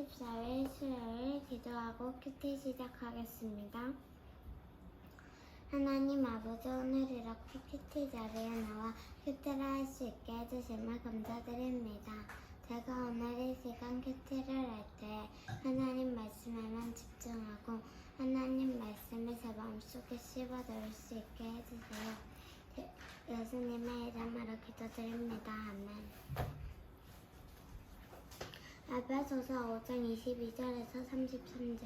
14일 수요일 기도하고 큐티 시작하겠습니다. 하나님 아버지 오늘 이렇게 큐티 자리에 나와 큐티를 할 수 있게 해주심을 감사드립니다. 제가 오늘 이 시간 큐티를 할 때 하나님 말씀에만 집중하고 하나님 말씀을 제 마음속에 씹어 넣을 수 있게 해주세요. 예- 예수님의 이름으로 기도드립니다. 아멘. 에베소서 5장 22절에서 33절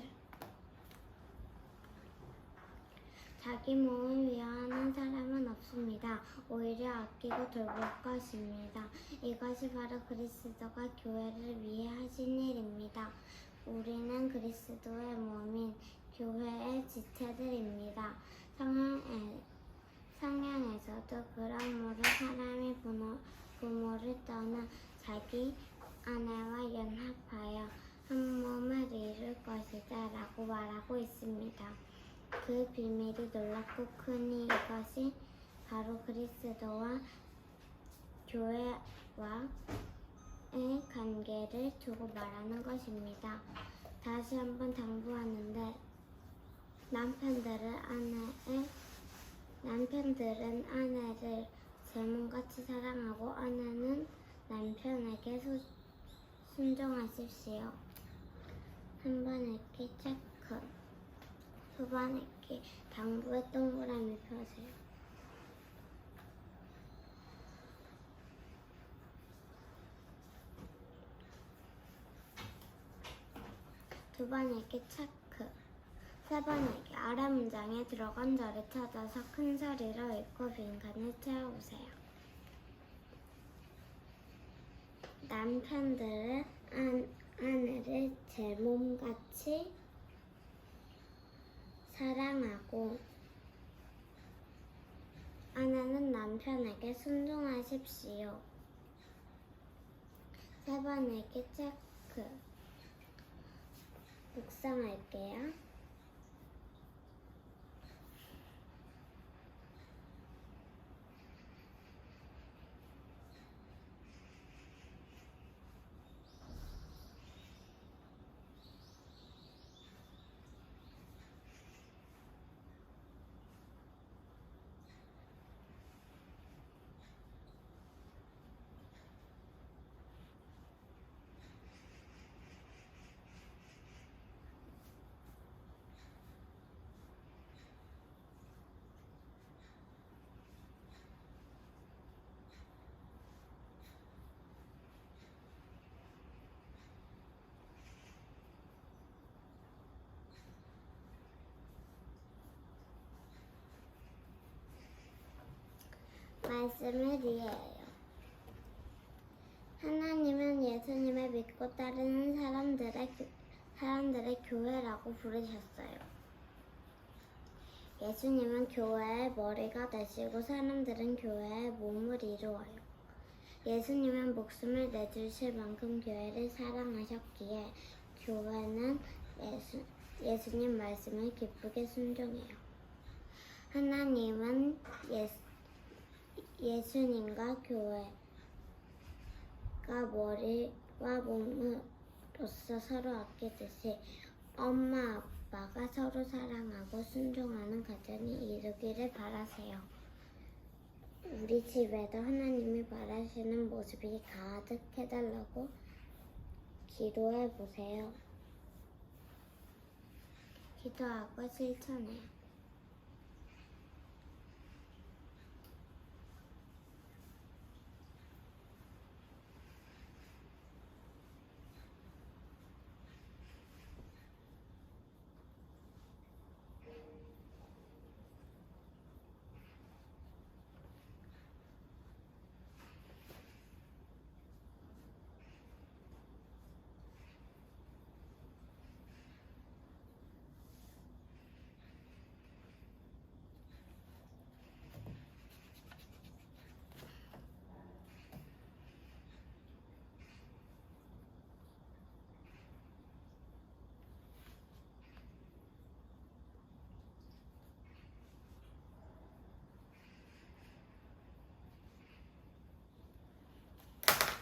자기 몸을 위하는 사람은 없습니다. 오히려 아끼고 돌볼 것입니다. 이것이 바로 그리스도가 교회를 위해 하신 일입니다. 우리는 그리스도의 몸인 교회의 지체들입니다. 성향에, 성향에서도 그러므로 사람이 부모, 부모를 떠나 자기 아내와 연합하여 한 몸을 이룰 것이다 라고 말하고 있습니다. 그 비밀이 놀랍고 크니 이것이 바로 그리스도와 교회와의 관계를 두고 말하는 것입니다. 다시 한번 당부하는데 남편들은 아내의 남편들은 아내를 제 몸같이 사랑하고 아내는 남편에게 소, 순종하십시오. 한 번 읽기 체크. 두 번 읽기. 당부에 동그라미 펴세요. 두 번 읽기 체크. 세 번 읽기. 아래 문장에 들어간 절을 찾아서 큰 소리로 읽고 빈칸을 채워보세요. 남편들은 안, 아내를 제 몸같이 사랑하고 아내는 남편에게 순종하십시오. 세 번에게 체크. 묵상할게요. 말씀을 이해해요. 하나님은 예수님을 믿고 따르는 사람들의, 교- 사람들의 교회라고 부르셨어요. 예수님은 교회의 머리가 되시고 사람들은 교회의 몸을 이루어요. 예수님은 목숨을 내주실 만큼 교회를 사랑하셨기에 교회는 예수, 예수님 말씀을 기쁘게 순종해요. 하나님은 예수, 예수님과 교회가 머리와 몸으로서 서로 아끼듯이 엄마 아빠가 서로 사랑하고 순종하는 가정이 이루기를 바라세요. 우리 집에도 하나님이 바라시는 모습이 가득해달라고 기도해 보세요. 기도하고 실천해요.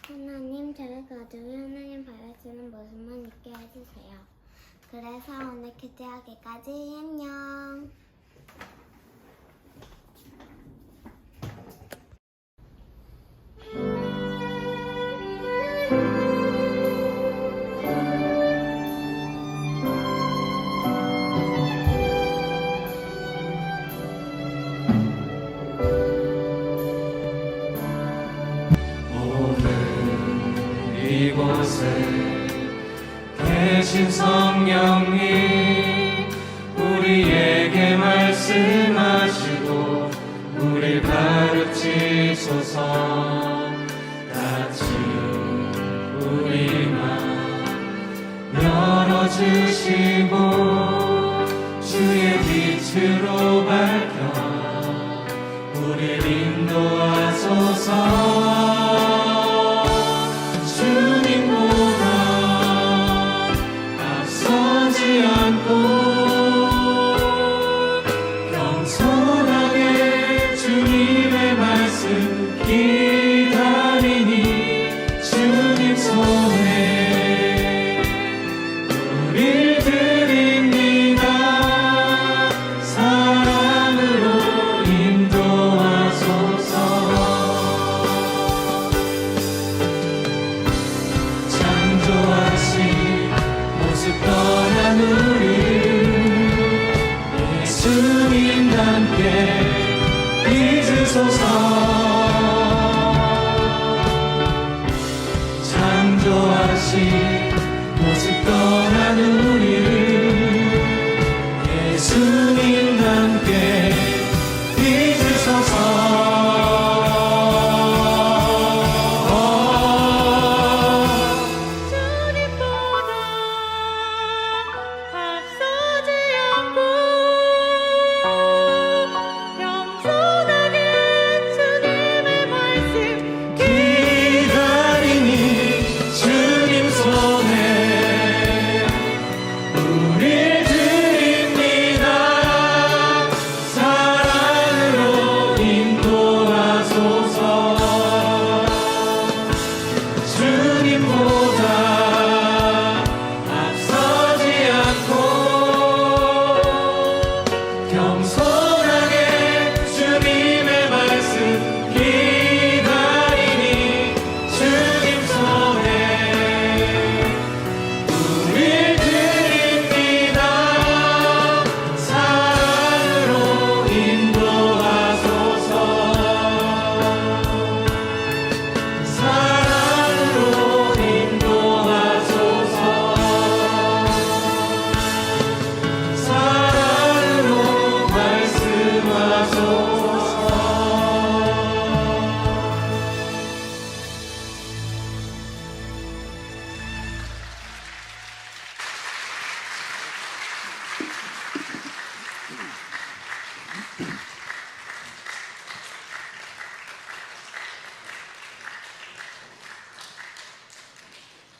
하나님 저의 가족이 하나님 바라시 멋지는 모습만 있게 해주세요. 그래서 오늘 큐티하기까지 안녕. 이곳에 계신 성령님 우리에게 말씀하시고 우리 가르치소서. 같이 우리 맘 열어주시고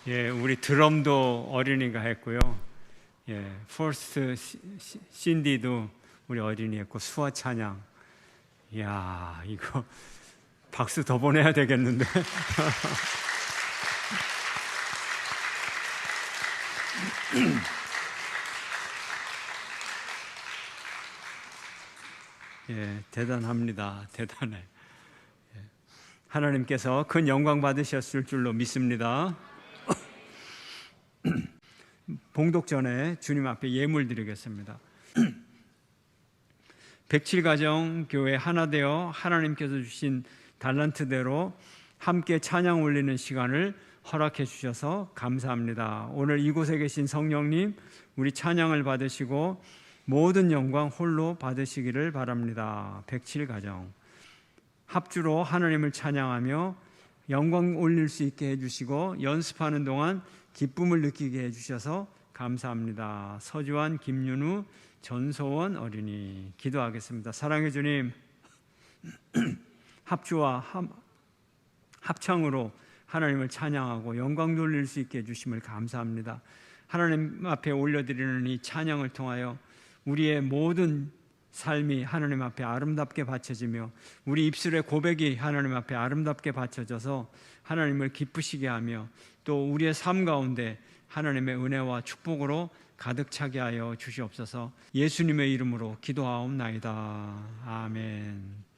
예, 우리 드럼도 어린이가 했고요. 예, 포스트 신디도 우리 어린이 했고 수화 찬양. 이야, 이거 박수 더 보내야 되겠는데. 예, 대단합니다. 대단해. 예. 하나님께서 큰 영광 받으셨을 줄로 믿습니다. 봉독 전에 주님 앞에 예물 드리겠습니다. 107가정 교회 하나 되어 하나님께서 주신 달란트대로 함께 찬양 올리는 시간을 허락해 주셔서 감사합니다. 오늘 이곳에 계신 성령님 우리 찬양을 받으시고 모든 영광 홀로 받으시기를 바랍니다. 107가정 합주로 하나님을 찬양하며 영광 올릴 수 있게 해주시고 연습하는 동안 기쁨을 느끼게 해주셔서 감사합니다. 서주환, 김윤우, 전소원 어린이 기도하겠습니다. 사랑해 주님, 합주와 합, 합창으로 하나님을 찬양하고 영광 돌릴 수 있게 해주심을 감사합니다. 하나님 앞에 올려드리는 이 찬양을 통하여 우리의 모든 삶이 하나님 앞에 아름답게 바쳐지며 우리 입술의 고백이 하나님 앞에 아름답게 바쳐져서 하나님을 기쁘시게 하며 또 우리의 삶 가운데 하나님의 은혜와 축복으로 가득 차게 하여 주시옵소서. 예수님의 이름으로 기도하옵나이다. 아멘.